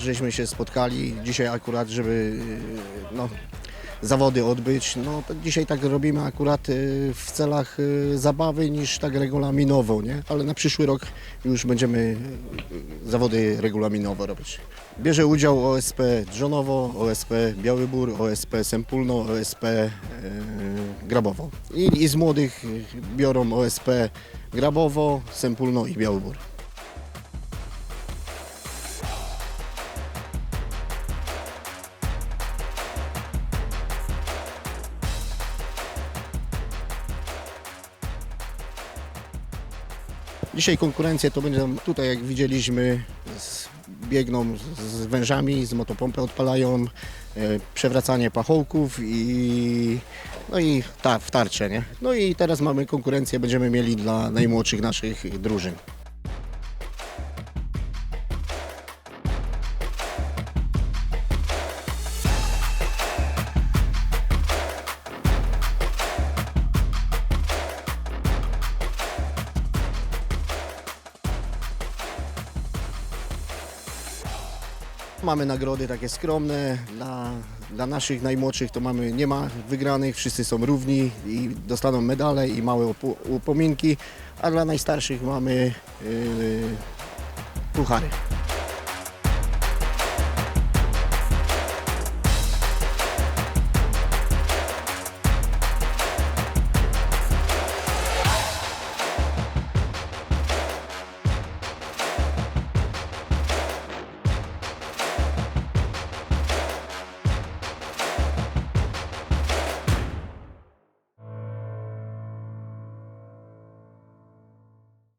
żeśmy się spotkali dzisiaj akurat, żeby e, no, zawody odbyć. No, dzisiaj tak robimy akurat e, w celach e, zabawy niż tak regulaminowo, nie? Ale na przyszły rok już będziemy zawody regulaminowo robić. Bierze udział OSP Drzonowo, OSP Biały Bór, OSP Sempólno, OSP Grabowo. I, I z młodych biorą OSP Grabowo, Sempólno i Biały Dzisiaj konkurencje to będą tutaj, jak widzieliśmy, z, biegną z, wężami, z motopompy odpalają, e, przewracanie pachołków i no i ta, w tarcze, nie? No i teraz mamy konkurencję, będziemy mieli dla najmłodszych naszych drużyn. Mamy nagrody takie skromne, dla, dla naszych najmłodszych to mamy, nie ma wygranych, wszyscy są równi i dostaną medale i małe upo- upominki, a dla najstarszych mamy yy, puchary.